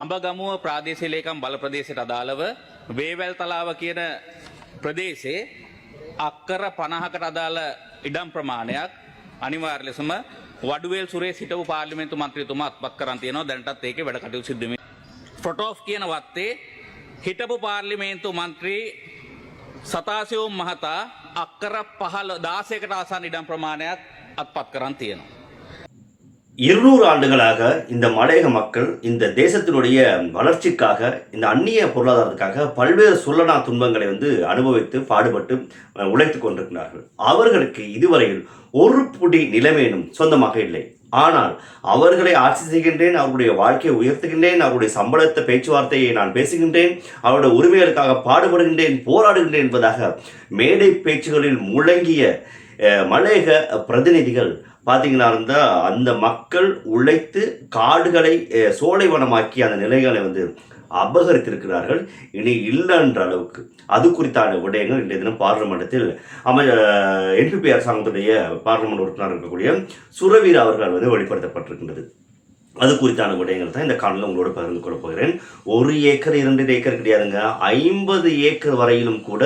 අඹගමුව ප්‍රාදේශීය ලේකම් බල ප්‍රදේශයට අදාළව වේවැල් තලාව කියන ප්‍රදේශයේ අක්කර 50කට අදාළ ඉඩම් ප්‍රමාණයක් අනිවාර්ය ලෙසම වඩුවේල් සුරේ සිටපු පාර්ලිමේන්තු මන්ත්‍රීතුමා අත්පත් කරන් තියෙනවා. දැනටත් ඒකේ වැඩ කටයුතු සිදු වෙමින් ෆොටෝෆ් කියන වත්තේ හිටපු පාර්ලිමේන්තු මන්ත්‍රී සතාසියෝම් මහතා අක්කර පහළ 16කට ආසන්න ඉඩම් ප්‍රමාණයක් අත්පත් කරන් තියෙනවා. இருநூறு ஆண்டுகளாக இந்த மலையக மக்கள் இந்த தேசத்தினுடைய வளர்ச்சிக்காக இந்த அந்நிய பொருளாதாரத்துக்காக பல்வேறு சொல்லனா துன்பங்களை வந்து அனுபவித்து பாடுபட்டு உழைத்து உழைத்துக் கொண்டிருக்கிறார்கள். அவர்களுக்கு இதுவரையில் ஒரு புடி நிலைமையினும் சொந்தமாக இல்லை. ஆனால் அவர்களை ஆட்சி செய்கின்றேன் அவருடைய வாழ்க்கையை உயர்த்துகின்றேன் அவருடைய சம்பளத்தை பேச்சுவார்த்தையை நான் பேசுகின்றேன் அவருடைய உரிமைகளுக்காக பாடுபடுகின்றேன் போராடுகின்றேன் என்பதாக மேடை பேச்சுகளில் முழங்கிய மலையக பிரதிநிதிகள் பார்த்தீங்கன்னா இருந்தால் அந்த மக்கள் உழைத்து காடுகளை சோலைவனமாக்கி அந்த நிலைகளை வந்து அபகரித்திருக்கிறார்கள். இனி இல்லைன்ற அளவுக்கு. அது குறித்தான விடயங்கள் இன்றைய தினம் பார்லிமெண்டத்தில் அமை என்பிபி அரசாங்கத்துடைய பார்லிமெண்ட் உறுப்பினர் இருக்கக்கூடிய சுரவீர் அவர்கள் வந்து வெளிப்படுத்தப்பட்டிருக்கின்றது. அது குறித்தான விடயங்கள் தான் இந்த காணொலியில் உங்களோட பகிர்ந்து கொள்ள போகிறேன். ஒரு ஏக்கர் இரண்டு ஏக்கர் கிடையாதுங்க ஐம்பது ஏக்கர் வரையிலும் கூட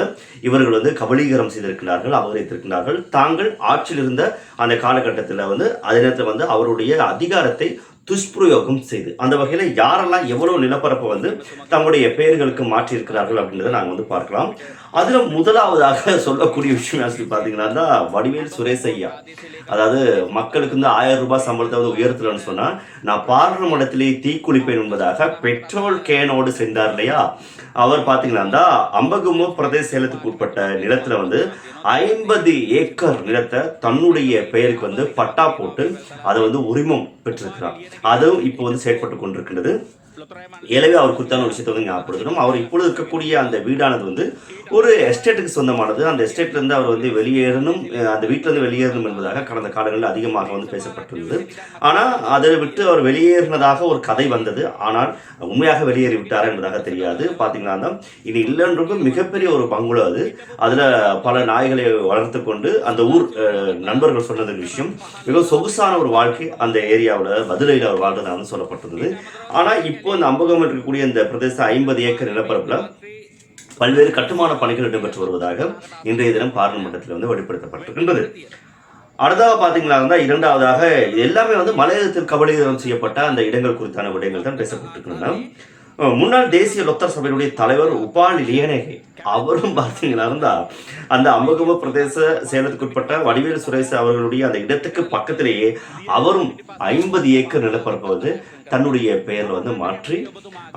இவர்கள் வந்து கபலீகரம் செய்திருக்கிறார்கள் அபகரித்திருக்கிறார்கள். தாங்கள் ஆட்சியில் இருந்த அந்த காலகட்டத்தில் வந்து அதே நேரத்தில் வந்து அவருடைய அதிகாரத்தை துஷ்பிரயோகம் செய்து அந்த வகையில் யாரெல்லாம் எவ்வளோ நிலப்பரப்பை வந்து தங்களுடைய பெயர்களுக்கு மாற்றியிருக்கிறார்கள் அப்படின்றத நாங்கள் வந்து பார்க்கலாம். அதில் முதலாவதாக சொல்லக்கூடிய விஷயம் சொல்லி பார்த்தீங்கன்னா தான் வடிவேல் சுரேஷ் ஐயா. அதாவது மக்களுக்கு வந்து ஆயிரம் ரூபாய் சம்பளத்தை வந்து உயர்த்தலன்னு சொன்னால் நான் பாராளுமன்றத்திலே தீக்குளிப்பேன் என்பதாக பெட்ரோல் கேனோடு சென்றார் இல்லையா? அவர் பார்த்தீங்கன்னா அம்பகுமோ பிரதேச சேலத்துக்கு உட்பட்ட நிலத்தில் வந்து ஐம்பது ஏக்கர் நிலத்தை தன்னுடைய பெயருக்கு வந்து பட்டா போட்டு அதை வந்து உரிமம் பெற்றிருக்கிறார். அதுவும் இப்போ வந்து செயற்பட்டு கொண்டிருக்கின்றது. எனவே அவர் குறித்தான ஒரு விஷயத்தை வந்து ஞாபகப்படுத்தணும். அவர் இப்பொழுது இருக்கக்கூடிய அந்த வீடானது வந்து ஒரு எஸ்டேட்டுக்கு சொந்தமானது. அந்த எஸ்டேட்லேருந்து அவர் வந்து வெளியேறணும் அந்த வீட்டில இருந்து வெளியேறணும் என்பதாக கடந்த காலங்களில் அதிகமாக வந்து பேசப்பட்டுள்ளது ஆனால் அதை விட்டு அவர் வெளியேறினதாக ஒரு கதை வந்தது. ஆனால் உண்மையாக வெளியேறி விட்டாரா என்பதாக தெரியாது. பார்த்தீங்கன்னா தான் இனி இல்லைன்றது மிகப்பெரிய ஒரு பங்குளோ அது. அதில் பல நாய்களை வளர்த்து கொண்டு அந்த ஊர் நண்பர்கள் சொன்னது விஷயம். மிகவும் சொகுசான ஒரு வாழ்க்கை அந்த ஏரியாவில் மதுரையில் அவர் வாழ்றதாக சொல்லப்பட்டிருந்தது. ஆனால் இப்போ இந்த அம்பகம் இருக்கக்கூடிய இந்த பிரதேச ஐம்பது ஏக்கர் நிலப்பரப்பில் பல்வேறு கட்டுமான பணிகள் இடம்பெற்று வருவதாக இன்றைய தினம் பாராளுமன்றத்தில் வந்து வெளிப்படுத்தப்பட்டிருக்கின்றது. அடுத்ததாக பார்த்தீங்களா இருந்தால் இரண்டாவதாக எல்லாமே வந்து மலையகத்தில் கபலீகரம் செய்யப்பட்ட அந்த இடங்கள் குறித்தான விடயங்கள் தான் பேசப்பட்டிருக்கின்றன. முன்னாள் தேசிய லொத்தர் சபையினுடைய தலைவர் உபால் லியனேகை. அவரும் பார்த்தீங்கன்னா இருந்தால் அந்த அம்பகம பிரதேச சேலத்துக்குட்பட்ட வடிவேல் சுரேஷ் அவர்களுடைய அந்த இடத்துக்கு பக்கத்திலேயே அவரும் ஐம்பது ஏக்கர் நிலப்பரப்பை வந்து தன்னுடைய பெயர்ல வந்து மாற்றி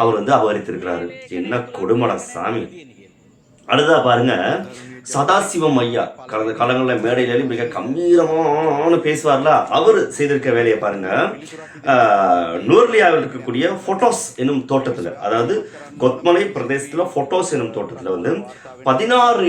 அவர் வந்து அபகரித்திருக்கிறாரு. என்ன கொடுமட சாமி. அடுத்ததா பாருங்க சதாசிவம் ஐயா கடந்த காலங்களில் மேடையில மிக கம்பீரமான பேசுவார்ல. அவர் செய்திருக்க வேலையை பாருங்க. ஆஹ், நூர்லியாவில் இருக்கக்கூடிய ஃபோட்டோஸ் என்னும் தோட்டத்தில் அதாவது கொத்மலை பிரதேசத்தில் ஃபோட்டோஸ் என்னும் தோட்டத்தில் வந்து பதினாறு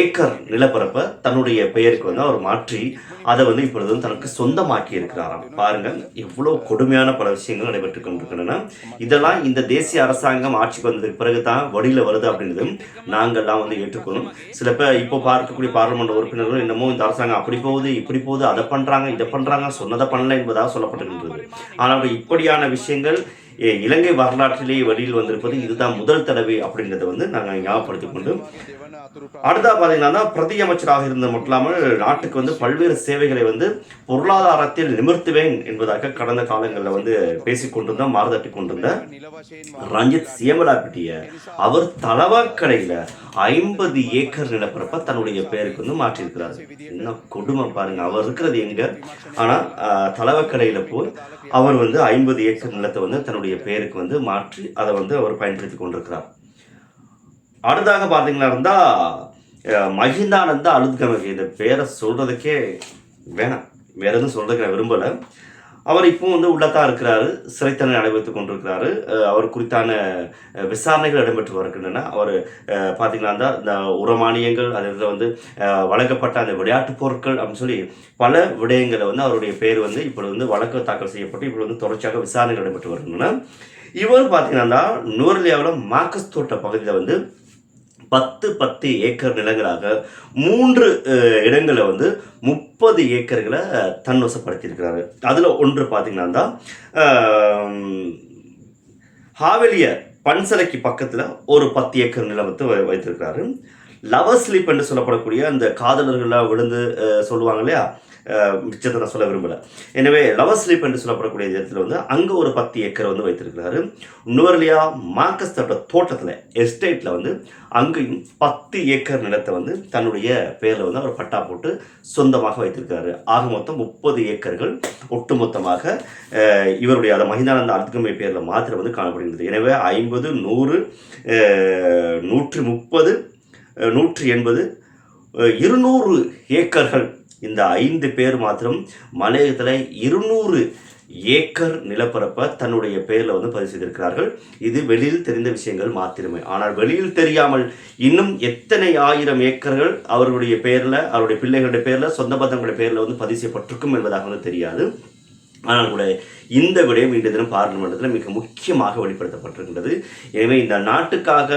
ஏக்கர் நிலப்பரப்பை தன்னுடைய பெயருக்கு வந்து அவர் மாற்றி அதை வந்து இப்பொழுது வந்து தனக்கு சொந்தமாக்கி இருக்கிறாராம் பாருங்க எவ்வளவு கொடுமையான பல விஷயங்கள் நடைபெற்று கொண்டிருக்கின்றன. இதெல்லாம் இந்த தேசிய அரசாங்கம் ஆட்சிக்கு வந்ததுக்கு பிறகு தான் வழியில வருது அப்படின்றதும் நாங்கள்லாம் வந்து ஏற்றுக்கணும் சில பேர் இப்போ பார்க்கக்கூடிய பாராளுமன்ற உறுப்பினர்கள் என்னமோ இந்த அரசாங்கம் அப்படி போகுது இப்படி போகுது அதை பண்றாங்க இதை பண்றாங்க சொன்னதை பண்ணல என்பதாக சொல்லப்பட்டிருக்கின்றது. ஆனால் இப்படியான விஷயங்கள் இலங்கை வரலாற்றிலேயே வெளியில் வந்திருப்பது இதுதான் முதல் தடவை அப்படிங்கிறத வந்து நாங்கள் ஞாபகப்படுத்திக் கொண்டு அடுத்தா பார்த்தீங்கன்னா பிரதி அமைச்சராக இருந்த மட்டும் இல்லாமல் நாட்டுக்கு வந்து பல்வேறு சேவைகளை வந்து பொருளாதாரத்தில் நிமிர்த்துவேன் என்பதாக கடந்த காலங்களில் வந்து பேசிக் கொண்டிருந்த மாறுதட்டி கொண்டிருந்த ரஞ்சித் சியமலாப்பிட்டிய அவர் தலவாக்கடையில் ஐம்பது ஏக்கர் நிலப்பரப்பை தன்னுடைய பெயருக்கு வந்து மாற்றியிருக்கிறார். என்ன கொடுமை பாருங்க அவர் இருக்கிறது எங்க? ஆனா தலவக்கடையில் போய் அவர் வந்து ஐம்பது ஏக்கர் நிலத்தை வந்து தன்னுடைய பெயருக்கு வந்து மாற்றி அதை வந்து அவர் பயன்படுத்தி கொண்டிருக்கிறார். அடுத்ததாக பார்த்தீங்கன்னா இருந்தால் மகிந்தானந்த அழுத்கமகி. இந்த பேரை சொல்கிறதுக்கே வேணாம். வேற எதுவும் சொல்கிறதுக்கு நான் விரும்பலை. அவர் இப்போ வந்து உள்ளத்தான் இருக்கிறாரு. சிறைத்தனை நடைபெற்று கொண்டிருக்கிறாரு. அவர் குறித்தான விசாரணைகள் இடம்பெற்று வருகின்றன. அவர் அஹ், பார்த்தீங்கன்னா இந்த உரமானியங்கள் அதில் வந்து வழங்கப்பட்ட அந்த விளையாட்டுப் பொருட்கள் அப்படின்னு சொல்லி பல விடயங்களை வந்து அவருடைய பேர் வந்து இப்பொழுது வந்து வழக்கு தாக்கல் செய்யப்பட்டு இப்பொழுது வந்து தொடர்ச்சியாக விசாரணைகள் இடம்பெற்று வருகின்றன. இவர் பார்த்தீங்கன்னா நூர்லியாவில் மார்க்கஸ் தோட்ட பகுதியில் வந்து பத்து பத்து ஏக்கர் நிலங்களாக மூன்று இடங்களை வந்து முப்பது ஏக்கர்களை தன்வசப்படுத்தியிருக்கிறாரு. அதில் ஒன்று பார்த்தீங்கன்னா தான் ஹாவெலிய பன்சலைக்கு பக்கத்தில் ஒரு பத்து ஏக்கர் நிலமத்தை வை- வைத்திருக்கிறாரு. லவ் ஸ்லீப் என்று சொல்லப்படக்கூடிய அந்த காதலர்கள்லாம் விழுந்து சொல்லுவாங்க இல்லையா? மிச்சத்தை நான் சொல்ல விரும்பல. எனவே லவர் ஸ்லீப் என்று சொல்லப்படக்கூடிய இடத்துல வந்து அங்கே ஒரு பத்து ஏக்கர் வந்து வைத்திருக்கிறாரு. நுவர்லியா மார்க்கஸ் தோட்ட தோட்டத்தில் எஸ்டேட்டில் வந்து அங்கேயும் பத்து ஏக்கர் நிலத்தை வந்து தன்னுடைய பேரில் வந்து அவர் பட்டா போட்டு சொந்தமாக வைத்திருக்கிறாரு. ஆக மொத்தம் முப்பது ஏக்கர்கள் ஒட்டுமொத்தமாக இவருடைய அதை மகிந்தானந்த அர்த்தமை பேரில் மாத்திரம் வந்து காணப்படுகின்றது. எனவே ஐம்பது நூறு நூற்றி முப்பது நூற்றி எண்பது இருநூறு ஏக்கர்கள் இந்த ஐந்து பேர் மாத்திரம் மலையகத்தில் இருநூறு ஏக்கர் நிலப்பரப்பை தன்னுடைய பெயரில் வந்து பதிவு செய்திருக்கிறார்கள். இது வெளியில் தெரிந்த விஷயங்கள் மாத்திரமே. ஆனால் வெளியில் தெரியாமல் இன்னும் எத்தனை ஆயிரம் ஏக்கர்கள் அவர்களுடைய பெயரில் அவருடைய பிள்ளைகளுடைய பேரில் சொந்த பந்தங்களுடைய பேரில் வந்து பதிவு செய்யப்பட்டிருக்கும் என்பதாக வந்து தெரியாது. ஆனால் கூட இந்த விடயம் இன்றைய தினம் பாராளுமன்றத்தில் மிக முக்கியமாக வெளிப்படுத்தப்பட்டிருக்கின்றது. எனவே இந்த நாட்டுக்காக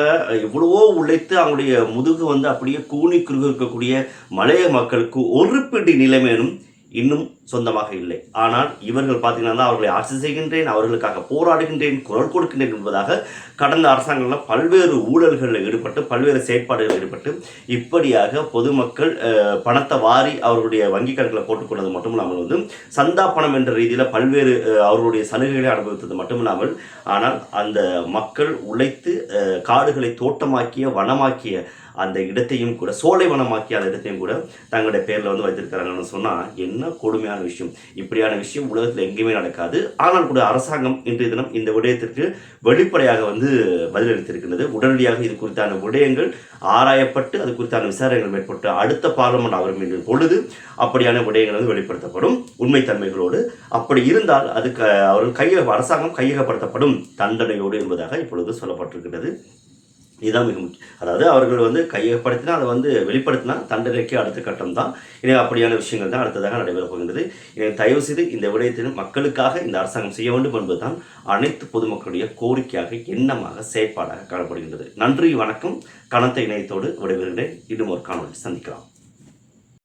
எவ்வளவோ உழைத்து அவங்களுடைய முதுகு வந்து அப்படியே கூனி குறுக இருக்கக்கூடிய மலைய மக்களுக்கு ஒரு பிடி நிலைமையிலும் இன்னும் சொந்தமாக இல்லை. ஆனால் இவர்கள் பார்த்தீங்கன்னா அவர்களை ஆட்சி செய்கின்றேன் அவர்களுக்காக போராடுகின்றேன் குரல் கொடுக்கின்றேன் என்பதாக கடந்த அரசாங்கங்களில் பல்வேறு ஊழல்களில் ஈடுபட்டு பல்வேறு செயற்பாடுகளில் ஈடுபட்டு இப்படியாக பொதுமக்கள் பணத்தை வாரி அவர்களுடைய வங்கி கணக்கில் போட்டுக்கொண்டது மட்டும் இல்லாமல் வந்து சந்தா பணம் என்ற ரீதியில் பல்வேறு அவர்களுடைய சலுகைகளை அனுபவித்தது மட்டும் இல்லாமல் ஆனால் அந்த மக்கள் உழைத்து காடுகளை தோட்டமாக்கிய வனமாக்கிய அந்த இடத்தையும் கூட சோலைவனமாக்கி அந்த இடத்தையும் கூட தங்களுடைய பேரில் வந்து வைத்திருக்கிறாங்கன்னு சொன்னால் என்ன கொடுமையான விஷயம். இப்படியான விஷயம் உலகத்தில் எங்கேயுமே நடக்காது. ஆனால் கூட அரசாங்கம் இன்றைய தினம் இந்த விடயத்திற்கு வெளிப்படையாக வந்து பதிலளித்திருக்கின்றது. உடனடியாக இது குறித்தான விடயங்கள் ஆராயப்பட்டு அது குறித்தான விசாரணைகள் மேற்பட்டு அடுத்த பார்லமெண்ட் அவர்கள் பொழுது அப்படியான விடயங்கள் வந்து வெளிப்படுத்தப்படும். உண்மைத்தன்மைகளோடு அப்படி இருந்தால் அதுக்கு அவர்கள் கையக அரசாங்கம் கையகப்படுத்தப்படும் தண்டனையோடு என்பதாக இப்பொழுது சொல்லப்பட்டிருக்கிறது இதுதான் மிக முக்கியம். அதாவது அவர்கள் வந்து கையகப்படுத்தினா அதை வந்து வெளிப்படுத்தினா தண்டனைக்கு அடுத்த கட்டம் தான் இனி அப்படியான விஷயங்கள் தான் அடுத்ததாக நடைபெறப் போகின்றது. எனவே தயவு செய்து இந்த விடயத்திலும் மக்களுக்காக இந்த அரசாங்கம் செய்ய வேண்டும் என்பதுதான் அனைத்து பொதுமக்களுடைய கோரிக்கையாக எண்ணமாக செயற்பாடாக காணப்படுகின்றது. நன்றி வணக்கம். கணத்த இணையத்தோடு விடைபெறுகிறேன். இன்னும் ஒரு காணொலி சந்திக்கலாம்.